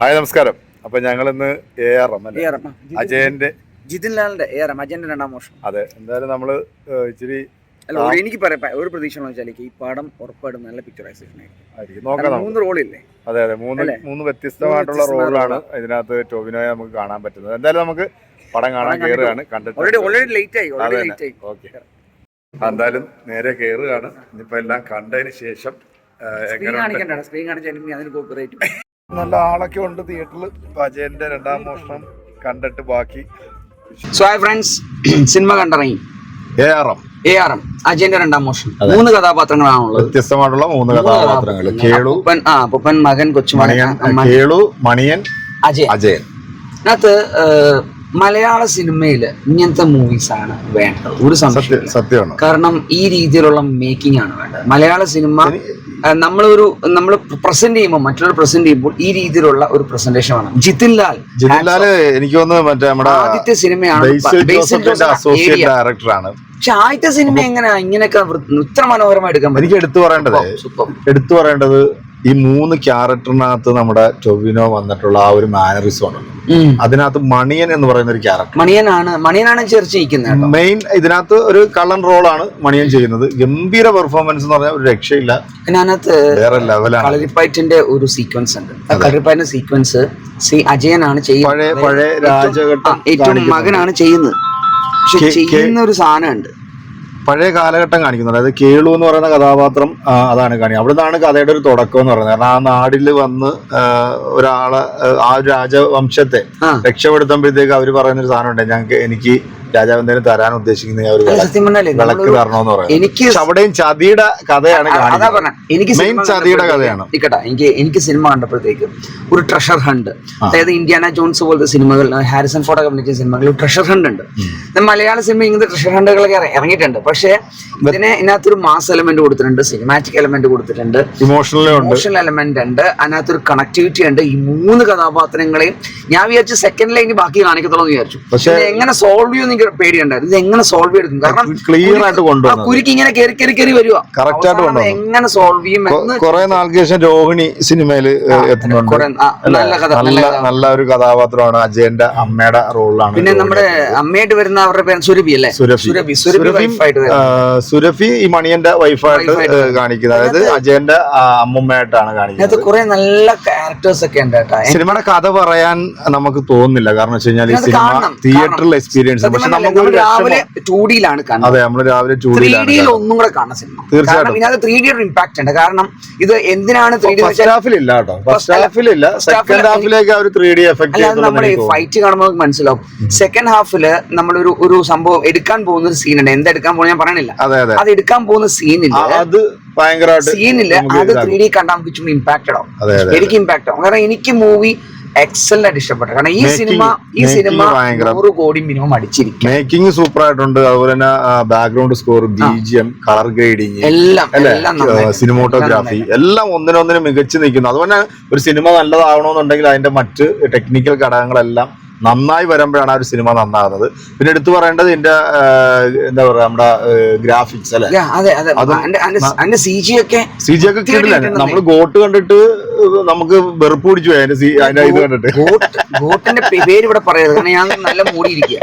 Hi നമസ്കാരം. അപ്പൊ ഞങ്ങൾ ഇന്ന് എ ആർ എം. അജയന്റെ ജിതിൻ ലാലിന്റെ എ ആർ എം അജയന്റെ രണ്ടാം മോഷം അതെ എന്തായാലും നമ്മൾ ഇച്ചിരി അല്ല ഒരു എനിക്ക് പറയാം ഒരു പ്രതീക്ഷ എന്ന് വെച്ചാൽ ഈ പടം ഉറപ്പായിട്ടും നല്ല പിക്ചറൈസേഷൻ ആയിരിക്കും. മൂന്ന് റോളില്ലേ? അതെ അതെ മൂന്ന് മൂന്ന് വ്യത്യസ്തമായിട്ടുള്ള റോളാണ് ഇതിനകത്ത് ടോബിനോയെ നമുക്ക് കാണാൻ പറ്റുന്നത്. എന്തായാലും നമുക്ക് പടം കാണാൻ കയറുകയാണ് കണ്ടിട്ട് ഓൾറെഡി ലേറ്റ് ആയി ഓൾറെഡി. ലേറ്റ് ആയി. ഓക്കെ. എന്തായാലും നേരെ കയറുകയാണ് ഇനിയിപ്പോ എല്ലാം കണ്ടതിന് ശേഷം സ്ക്രീൻ കാണിക്കണ്ട സ്ക്രീൻ കാണിച്ചാൽ അതിന് കോപ്പറേറ്റ് നല്ല ആളൊക്കെ ഉണ്ട് തിയേറ്ററിൽ അജയന്റെ രണ്ടാം മോഷണം കണ്ടിട്ട് ബാക്കി. സോ ഫ്രണ്ട്സ് സിനിമ കണ്ടിറങ്ങി. എ ആർ എം അജയന്റെ രണ്ടാം മോഷൻ. മൂന്ന് കഥാപാത്രങ്ങളാണുള്ളത്. വ്യത്യസ്തമായിട്ടുള്ള മൂന്ന് കഥാപാത്രങ്ങൾ. കേളു. ആ പുപ്പൻ മകൻ കൊച്ചുമണിയൻ കേളു മണിയൻ അജയൻ. അജയൻ. അതിനകത്ത് മലയാള സിനിമയിൽ ഇങ്ങനത്തെ മൂവീസ് ആണ് വേണ്ടത്. ഒരു സംശയം സത്യമാണ്. കാരണം ഈ രീതിയിലുള്ള മേക്കിംഗ് ആണ് വേണ്ടത്. മലയാള സിനിമ നമ്മളൊരു നമ്മൾ പ്രസന്റ് ചെയ്യുമ്പോൾ മറ്റുള്ളവർ പ്രസന്റ് ചെയ്യുമ്പോൾ ഈ രീതിയിലുള്ള ഒരു പ്രസന്റേഷൻ വേണം. ജിതിൻ ലാൽ. ജിതിൻലാൽ എനിക്ക് തോന്നുന്നു മറ്റേ നമ്മുടെ ആദ്യത്തെ സിനിമയാണ് അസോസിയേറ്റ്. ഡയറക്ടറാണ് പക്ഷെ ആദ്യത്തെ സിനിമ എങ്ങനെയാ? ഇങ്ങനെയൊക്കെ ഇത്ര മനോഹരമായി എടുക്കാൻ എനിക്ക് എടുത്തു പറയേണ്ടത് എടുത്തു പറയേണ്ടത് ഈ മൂന്ന് ക്യാരക്ടറിനകത്ത് നമ്മുടെ ടൊവിനോ വന്നിട്ടുള്ള ആ ഒരു മാനറിസം ഉണ്ടല്ലോ അതിനകത്ത് മണിയൻ എന്ന് പറയുന്ന ഒരു ക്യാരക്ടർ മണിയനാണ് മണിയനാണ് ചേർച്ചിരിക്കുന്നത് മെയിൻ ഇതിനകത്ത് ഒരു കള്ളൻ റോളാണ് മണിയൻ ചെയ്യുന്നത്. ഗംഭീര പെർഫോമൻസ് എന്ന് പറഞ്ഞാൽ ഒരു രക്ഷയില്ല. പിന്നെ അതിനകത്ത് വേറെ ലെവലാണ് കളരിപ്പയറ്റിന്റെ ഒരു സീക്വൻസ് ഉണ്ട്. കളരിപ്പയറ്റിന്റെ സീക്വൻസ് സി അജയനാണ് ചെയ്യുന്നത്. പഴയ പഴയ രാജഘട്ടം ഏറ്റവും. മകനാണ് ചെയ്യുന്നത്. പക്ഷെ ചെയ്യുന്ന ഒരു സാധനമുണ്ട്. പഴയ കാലഘട്ടം കാണിക്കുന്നു. അതായത് കേളു എന്ന് പറയുന്ന കഥാപാത്രം അതാണ് കാണിക്കുന്നത്. അവിടുന്നാണ് കഥയുടെ ഒരു തുടക്കം എന്ന് പറയുന്നത്. കാരണം ആ നാടിൽ വന്ന് ഒരാളെ ആ, ഒരു രാജവംശത്തെ രക്ഷപ്പെടുത്തുമ്പോഴത്തേക്ക് അവർ പറയുന്ന ഒരു സാധനം ഉണ്ട് ഞങ്ങൾക്ക് എനിക്ക് രാജാവ് എന്തെങ്കിലും തരാൻ ഉദ്ദേശിക്കുന്ന ഒരു വിളക്ക് തരണമെന്ന് പറയുന്നത്. എനിക്ക് അവിടെയും ചതിയുടെ കഥയാണ് അ- അതാ പറഞ്ഞ. എനിക്ക് മെയിൻ ചതിയുടെ കഥയാണ്. എനിക്ക് എനിക്ക് സിനിമ കണ്ടപ്പോഴത്തേക്ക് ഒരു ട്രഷർ ഹണ്ട് അതായത് ഇന്ത്യാന ജോൺസ് പോലത്തെ സിനിമകൾ ഹാരിസൺ ഫോർഡ് കമ്പനിക്ക് സിനിമകളിൽ ട്രഷർ ഹണ്ട് ഉണ്ട്. മലയാള സിനിമ ഇങ്ങനത്തെ ട്രഷർ ഹണ്ടുകളൊക്കെ ഇറ- ഇറങ്ങിയിട്ടുണ്ട്. പക്ഷേ ഇതിന് ഇതിനകത്തൊരു മാസ് എലമെന്റ് കൊടുത്തിട്ടുണ്ട് സിനിമാറ്റിക് എലമെന്റ് കൊടുത്തിട്ടുണ്ട്. ഇമോഷണൽ ഇമോഷണൽ എലമെന്റ് ഉണ്ട്. അതിനകത്തൊരു കണക്ടിവിറ്റി ഉണ്ട്. ഈ മൂന്ന് കഥാപാത്രങ്ങളെയും ഞാൻ വിചാരിച്ചു സെക്കൻഡ് ലൈൻ ബാക്കി കാണിക്കത്തുള്ളൂ എന്ന് വിചാരിച്ചു. പക്ഷേ- എങ്ങനെ സോൾവ് ചെയ്യുമെന്ന് എനിക്ക് പേടിയുണ്ടായിരുന്നു. ഇത് എങ്ങനെ സോൾവ് ചെയ്തെടുക്കും കാരണം ക്ലിയർ ആയിട്ട് കൊണ്ടുപോകും കുരുക്ക് ഇങ്ങനെ കയറി കയറി കയറി വരുക കറക്റ്റ് ആയിട്ട്. എങ്ങനെ സോൾവ് ചെയ്യും കുറെ നാൾക്ക് ശേഷം രോഹിണി സിനിമയിൽ എത്തുന്നുണ്ട്. നല്ല കഥ ഒരു കഥാപാത്രമാണ് അജയന്റെ അമ്മയുടെ റോളിലാണ് പിന്നെ നമ്മുടെ അമ്മയായിട്ട് വരുന്ന അവരുടെ പേര് സുരഭി അല്ലേ? സുരഭി. സുരഭി സുരഭി ഈ മണിയന്റെ വൈഫായിട്ട് കാണിക്കുന്നത്. അതായത് അജയന്റെ അമ്മുമ്മയായിട്ടാണ് കാണിക്കുന്നത്. കുറെ നല്ല ക്യാരക്ടേഴ്സ് ഒക്കെ ഉണ്ട് സിനിമയുടെ കഥ പറയാൻ നമുക്ക് തോന്നുന്നില്ല. കാരണം വെച്ച് കഴിഞ്ഞാൽ ഈ സിനിമ തിയേറ്ററിൽ എക്സ്പീരിയൻസ് പക്ഷെ നമുക്ക് രാവിലെ ടൂ ഡിയിലാണ് കാണുന്നത്. അതെ നമ്മൾ രാവിലെ ത്രീ ഡിയിൽ ഒന്നും കൂടെ കാണുന്ന സിനിമ. തീർച്ചയായിട്ടും. ഇതിനകത്ത് ത്രീ ഡിയുടെ ഇമ്പാക്ട് ഉണ്ട്. കാരണം ഇത് എന്തിനാണ് ത്രീ ഡി ഫസ്റ്റ് കേട്ടോ. ഹാഫിലില്ല. സെക്കൻഡ് ഹാഫിലേക്ക് ഒരു ത്രീ ഡി എഫക്ട് അല്ലാതെ നമ്മൾ ഫൈറ്റ് കാണുമ്പോൾ മനസ്സിലാവും. സെക്കൻഡ് ഹാഫിൽ നമ്മളൊരു ഒരു സംഭവം എടുക്കാൻ പോകുന്ന ഒരു സീനുണ്ട് എന്തെടുക്കാൻ പോകുന്ന ഞാൻ പറയണില്ല. അതെ എടുക്കാൻ പോകുന്ന സീനില്ല അത് ഭയങ്കരമായിട്ട് സീനില്ല അത്. ത്രീ ഡി കണ്ടാൽ നമുക്ക് ഇമ്പാക്റ്റഡ് ആവും. എനിക്ക് ഇമ്പാക്ട് ആവും. കാരണം എനിക്ക് മൂവി എക്സലന്റ് ആയിട്ട് ഇഷ്ടപ്പെട്ടു കാരണം ഈ സിനിമ ഈ സിനിമ നൂറ് കോടി മിനിമം അടിച്ചിരിക്കും മേക്കിംഗ് സൂപ്പർ ആയിട്ടുണ്ട് അതുപോലെ തന്നെ background score B G M colour grading എല്ലാം. സിനിമോട്ടോഗ്രാഫി എല്ലാം ഒന്നിനൊന്നിനും മികച്ചു നിൽക്കുന്നു. അതുപോലെ ഒരു സിനിമ നല്ലതാവണമെന്നുണ്ടെങ്കിൽ അതിന്റെ മറ്റ് ടെക്നിക്കൽ ഘടകങ്ങളെല്ലാം നന്നായി വരുമ്പോഴാണ് ആ ഒരു സിനിമ നന്നാകുന്നത്. പിന്നെ എടുത്തു പറയേണ്ടത് എന്റെ എന്താ പറയാ നമ്മുടെ ഗ്രാഫിക്സ് അല്ലെ? സി ജി ഒക്കെ കിട്ടില്ല. നമ്മൾ ഗോട്ട് കണ്ടിട്ട് നമുക്ക് വെറുപ്പ് പിടിച്ചു അതിന്റെ അതിന്റെ ഇത് കണ്ടിട്ട്. ഗോട്ട് ഗോട്ടിന്റെ പേര് ഇവിടെ പറയരുത്. കാരണം ഞാൻ നല്ല മൂടിയിരിക്കുക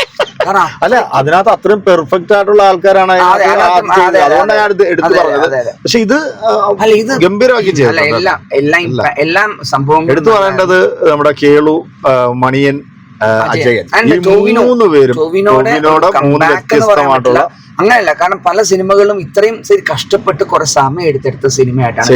അല്ല അതിനകത്ത് അത്രയും പെർഫെക്റ്റ് ആയിട്ടുള്ള ആൾക്കാരാണ് അതുകൊണ്ടാണ് ഞാൻ എടുത്തു പറഞ്ഞത്. പക്ഷെ ഇത് ഇത് ഗംഭീരമാക്കി അല്ല എല്ലാം എല്ലാം സംഭവം എടുത്തു പറയേണ്ടത് നമ്മുടെ കേളു മണിയൻ അജയൻ. ഈ. മൂന്ന് പേരും ടോവിനോടെ മൂന്ന് വ്യത്യസ്തമായിട്ടുള്ള അങ്ങനെയല്ല കാരണം പല സിനിമകളും ഇത്രയും കഷ്ടപ്പെട്ട് കുറെ സമയം എടുത്തെടുത്ത സിനിമയായിട്ടാണ്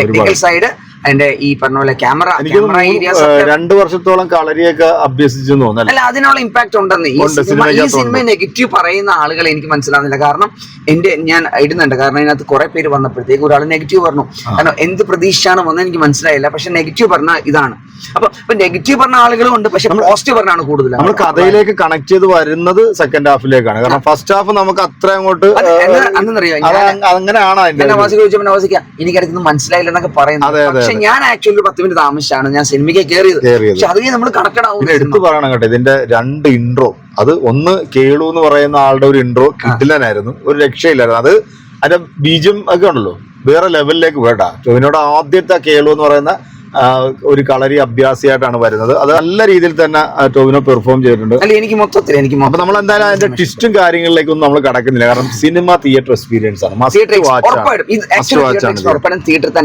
ടെക്നിക്കൽ സൈഡ് അതിന്റെ ഈ പറഞ്ഞ പോലെ ക്യാമറ ക്യാമറ ഏരിയാസ് രണ്ടു വർഷത്തോളം കളരിയൊക്കെ അഭ്യസിച്ചു തോന്നുന്നു അല്ല? അതിനുള്ള ഇമ്പാക്ട് ഉണ്ടെന്ന്. ഈ സിനിമ ഈ സിനിമ നെഗറ്റീവ് പറയുന്ന ആളുകൾ എനിക്ക് മനസ്സിലാവുന്നില്ല കാരണം എന്റെ ഞാൻ ഇടുന്നുണ്ട്. കാരണം ഇതിനകത്ത് കുറെ പേര് വന്നപ്പോഴത്തേക്ക് ഒരാൾ നെഗറ്റീവ് പറഞ്ഞു. കാരണം എന്ത് പ്രതീക്ഷയാണ് വന്നത് എനിക്ക് മനസ്സിലായില്ല. പക്ഷെ നെഗറ്റീവ് പറഞ്ഞ ഇതാണ്. അപ്പൊ ഇപ്പൊ നെഗറ്റീവ് പറഞ്ഞ ആളുകളും ഉണ്ട്. പക്ഷെ പോസിറ്റീവ് പറഞ്ഞാണ് കൂടുതൽ നമ്മൾ കഥയിലേക്ക് കണക്ട് ചെയ്ത് വരുന്നത് സെക്കൻഡ് ഹാഫിലേക്കാണ് കാരണം ഫസ്റ്റ് ഹാഫ് നമുക്ക് അത്ര അങ്ങോട്ട് അങ്ങനെയാണ് എനിക്ക് നവാസിക്ക് ചോദിച്ചപ്പോൾ നവാസിക്ക എനിക്കടുത്ത് മനസ്സിലായില്ല എന്നൊക്കെ പറയുന്നത് പക്ഷെ ഞാൻ ആക്ച്വലി പത്ത് മിനിറ്റ് താമസിച്ചാണ് ഞാൻ സിനിമയ്ക്ക് കയറിയത് പക്ഷെ അത് നമ്മൾ കണക്കടാവും എടുത്തു പറയണം കേട്ടോ ഇതിന്റെ രണ്ട് ഇൻട്രോ അത് ഒന്ന് കേളു എന്ന് പറയുന്ന ആളുടെ ഒരു ഇൻട്രോ കിട്ടില്ലനായിരുന്നു ഒരു രക്ഷയില്ലായിരുന്നു. അത് അതിന്റെ ബീജം ഒക്കെ ഉണ്ടല്ലോ വേറെ ലെവലിലേക്ക് വേണ്ട ടോവിനോട് ആദ്യത്തെ കേളു എന്ന് പറയുന്ന ഒരു കളരി അഭ്യാസിയായിട്ടാണ് വരുന്നത്. അത് നല്ല രീതിയിൽ തന്നെ ടോവിനോ പെർഫോം ചെയ്തിട്ടുണ്ട്. അല്ല എനിക്ക് മൊത്തത്തിൽ എനിക്ക് അപ്പൊ നമ്മൾ എന്തായാലും അതിന്റെ ട്വിസ്റ്റും കാര്യങ്ങളിലേക്കൊന്നും നമ്മൾ കടക്കുന്നില്ല. കാരണം സിനിമ തിയേറ്റർ എക്സ്പീരിയൻസ് ആണ്.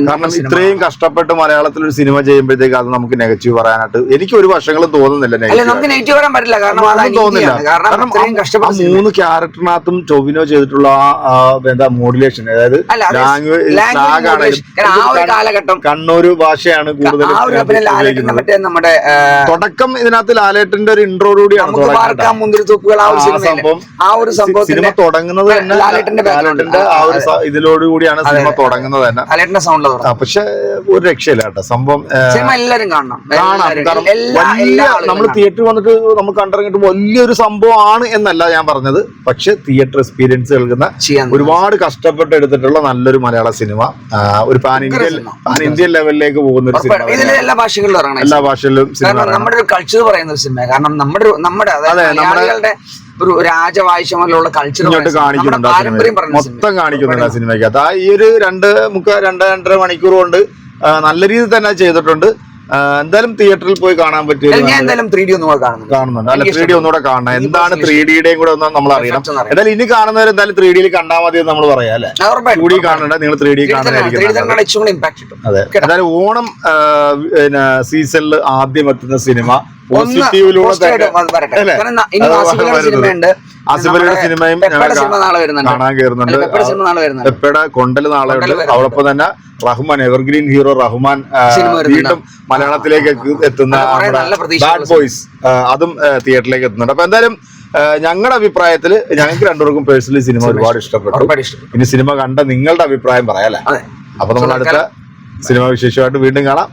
കാരണം ഇത്രയും കഷ്ടപ്പെട്ട് മലയാളത്തിൽ ഒരു സിനിമ ചെയ്യുമ്പോഴത്തേക്ക് അത് നമുക്ക് നെഗറ്റീവ് പറയാനായിട്ട് എനിക്ക് ഒരു വർഷങ്ങളും തോന്നുന്നില്ല നമുക്ക് നെഗറ്റീവ് പറയാൻ പറ്റില്ല. കാരണം തോന്നില്ല കാരണം. മൂന്ന് ക്യാരക്ടറിനകത്തും ടോവിനോ ചെയ്തിട്ടുള്ള ആ എന്താ മോഡുലേഷൻ അതായത് ലാംഗ്വേജ് കണ്ണൂര് ഭാഷയാണ് കൂടുതൽ ആ ഒരു പിന്നെ ലാലേട്ടന്റെ ഉപയോഗിക്കുന്നത്. മറ്റേ നമ്മുടെ ആ, തുടക്കം ഇതിനകത്ത് ലാലേട്ടന്റെ ഒരു നമുക്ക് മുന്തിരി ആ ഒരു ആ സംഭവം ആ ഒരു സിനിമ തുടങ്ങുന്നത് തന്നെ ലാലേട്ടന്റെ. ആ ഒരു ഇതിലോടുകൂടിയാണ് സിനിമ തുടങ്ങുന്നത് തന്നെ. ലാലേട്ടന്റെ പക്ഷെ ഒരു രക്ഷയില്ല കേട്ടോ. സംഭവം കാണണം. കാണാം. എല്ലാവരും. എല്ലാ വലിയ നമ്മൾ തിയേറ്ററിൽ വന്നിട്ട് നമ്മൾ കണ്ടിറങ്ങിയിട്ട് വലിയൊരു സംഭവമാണ് എന്നല്ല ഞാൻ പറഞ്ഞത്. പക്ഷെ തിയേറ്റർ എക്സ്പീരിയൻസ് കേൾക്കുന്ന ഒരുപാട് കഷ്ടപ്പെട്ട് എടുത്തിട്ടുള്ള നല്ലൊരു മലയാള സിനിമ. ഒരു പാൻ ഇന്ത്യൻ പാൻ ഇന്ത്യൻ ലെവലിലേക്ക് പോകുന്ന ഒരു സിനിമ എല്ലാ ഭാഷകളിലും എല്ലാ ഭാഷയിലും സിനിമ നമ്മുടെ ഒരു കൾച്ചർ പറയുന്ന ഒരു സിനിമ കാരണം നമ്മുടെ നമ്മുടെ അതെ, മലയാളികളുടെ ഒരു രാജവാഴ്ചമല്ലുള്ള കൾച്ചർ കാണിക്കുന്നുണ്ട് മൊത്തം കാണിക്കുന്നുണ്ട് ആ സിനിമയ്ക്ക്. ആ ഈ ഒരു രണ്ട് മുക്ക രണ്ട് രണ്ടര മണിക്കൂർ കൊണ്ട് നല്ല രീതിയിൽ തന്നെ ചെയ്തിട്ടുണ്ട്. എന്തായാലും തിയേറ്ററിൽ പോയി കാണാൻ പറ്റിയ കാണുന്നുണ്ട്. കാണുന്നുണ്ട്. അല്ല എനിക്ക് ത്രീ ഡി ഒന്നുകൂടെ കാണണം. എന്താണ് ത്രീ ഡിയുടെയും കൂടെ ഒന്ന് നമ്മൾ അറിയണം. എന്തായാലും ഇനി കാണുന്നവർ എന്തായാലും ത്രീ ഡിയിൽ കണ്ടാൽ മതി എന്ന് നമ്മൾ പറയാം അല്ലെ? ആ, ഉറപ്പായിട്ടും. ടു ഡി കാണണ്ട. നിങ്ങൾ ത്രീ ഡി അതെ. എന്തായാലും ഓണം സീസണിൽ ആദ്യം എത്തുന്ന സിനിമ പോസിറ്റീവിലൂടെ ആസിഫലിയുടെ സിനിമയും കാണാൻ കയറുന്നുണ്ട് കൊണ്ടൽ നാളെ ഉണ്ട്. അതോടൊപ്പം തന്നെ റഹ്മാൻ എവർഗ്രീൻ ഹീറോ റഹ്മാൻ. വീണ്ടും മലയാളത്തിലേക്ക് എത്തി- എത്തുന്ന ബാഡ് ബോയ്സ് അതും തിയേറ്ററിലേക്ക് എത്തുന്നുണ്ട്. അപ്പൊ എന്തായാലും ഞങ്ങളുടെ അഭിപ്രായത്തിൽ ഞങ്ങൾക്ക് രണ്ടുപേർക്കും പേഴ്സണലി സിനിമ ഒരുപാട് ഇഷ്ടപ്പെട്ടു. ഇനി സിനിമ കണ്ട നിങ്ങളുടെ അഭിപ്രായം പറയാം അല്ലേ? അപ്പൊ നമ്മൾ അടുത്ത സിനിമ വിശേഷമായിട്ട് വീണ്ടും കാണാം.